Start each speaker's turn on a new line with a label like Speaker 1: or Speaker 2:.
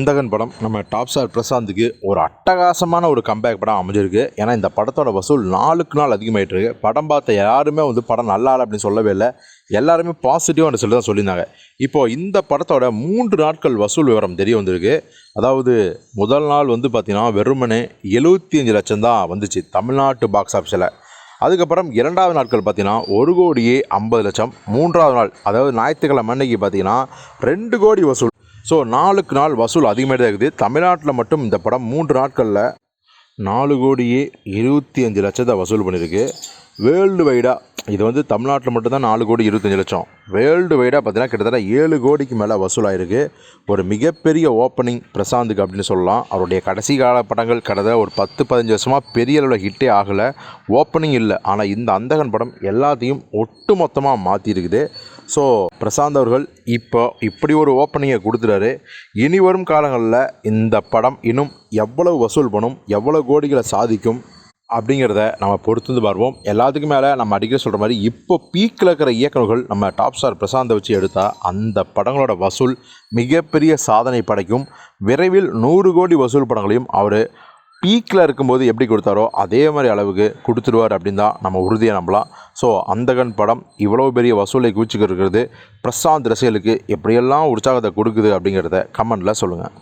Speaker 1: இந்தகன் படம். நம்ம top star பிரசாந்துக்கு ஒரு அட்டகாசமான ஒரு கம்பேக் படம் அமைஞ்சிருக்கு. ஏன்னா இந்த படத்தோட வசூல் நாளுக்கு நாள் அதிகமாயிட்டு இருக்கு படம் பார்த்த யாருமே வந்து படம் நல்லா இல்லை அப்படின்னு சொல்லவே இல்லை. எல்லாருமே பாசிட்டிவான சொல்லி தான் சொல்லியிருந்தாங்க. இப்போது இந்த படத்தோட மூன்று நாட்கள் வசூல் விவரம் தெரிய வந்திருக்கு. அதாவது முதல் நாள் வந்து பார்த்தீங்கன்னா வெறுமனே எழுபத்தி அஞ்சு லட்சம் தான் வந்துச்சு தமிழ்நாட்டு பாக்ஸ் ஆஃபீஸில் அதுக்கப்புறம் இரண்டாவது நாட்கள் பார்த்தீங்கன்னா ஒரு கோடியே ஐம்பது லட்சம். மூன்றாவது நாள் அதாவது ஞாயிற்றுக்கிழமை அன்னைக்கு பார்த்தீங்கன்னா ரெண்டு கோடி வசூல் ஸோ நாளுக்கு நாள் வசூல் அதிகமாக தான் இருக்குது. தமிழ்நாட்டில் மட்டும் இந்த படம் மூன்று நாட்களில் நாலு கோடியே இருபத்தி அஞ்சு லட்சத்தை வசூல் பண்ணியிருக்கு. வேர்ல்டு வைடாக இது வந்து தமிழ்நாட்டில் மட்டும்தான் நாலு கோடி இருபத்தஞ்சு லட்சம். வேர்ல்டு வைடாக பார்த்தீங்கன்னா கிட்டத்தட்ட ஏழு கோடிக்கு மேலே வசூலாயிருக்கு ஒரு மிகப்பெரிய ஓப்பனிங் பிரசாந்துக்கு அப்படின்னு சொல்லலாம். அவருடைய கடைசி கால படங்கள் கடந்த ஒரு பத்து பதினஞ்சு வருஷமாக பெரிய அளவில் ஹிட்டே ஆகலை. ஓப்பனிங் இல்லை. ஆனால் இந்த அந்தகன் படம் எல்லாத்தையும் ஒட்டு மொத்தமாக மாற்றிருக்குது ஸோ பிரசாந்த் அவர்கள் இப்போ இப்படி ஒரு ஓப்பனிங்கை கொடுத்துட்டாரு. இனி வரும் காலங்களில் இந்த படம் இன்னும் எவ்வளவு வசூல் பண்ணும் எவ்வளவு கோடிகளை சாதிக்கும் அப்படிங்கிறத நம்ம பொறுத்து வந்து பார்ப்போம். எல்லாத்துக்கும் மேலே நம்ம அடிக்கடி சொல்கிற மாதிரி இப்போ பீக்கில் இருக்கிற இயக்குநர்கள் நம்ம டாப் ஸ்டார் பிரசாந்தை வச்சு எடுத்தால் அந்த படங்களோட வசூல் மிகப்பெரிய சாதனை படைக்கும். விரைவில் நூறு கோடி வசூல் படங்களையும் அவர் பீக்கில் இருக்கும்போது எப்படி கொடுத்தாரோ அதே மாதிரி அளவுக்கு கொடுத்துருவார் அப்படின்னு தான் நம்ம உறுதியாக நம்பலாம். ஸோ அந்தகன் படம் இவ்வளோ பெரிய வசூலை குவிச்சுக்கிட்டு இருக்கிறது. பிரசாந்த் ரசிகர்களுக்கு எப்படியெல்லாம் உற்சாகத்தை கொடுக்குது அப்படிங்கிறத கமெண்டில் சொல்லுங்கள்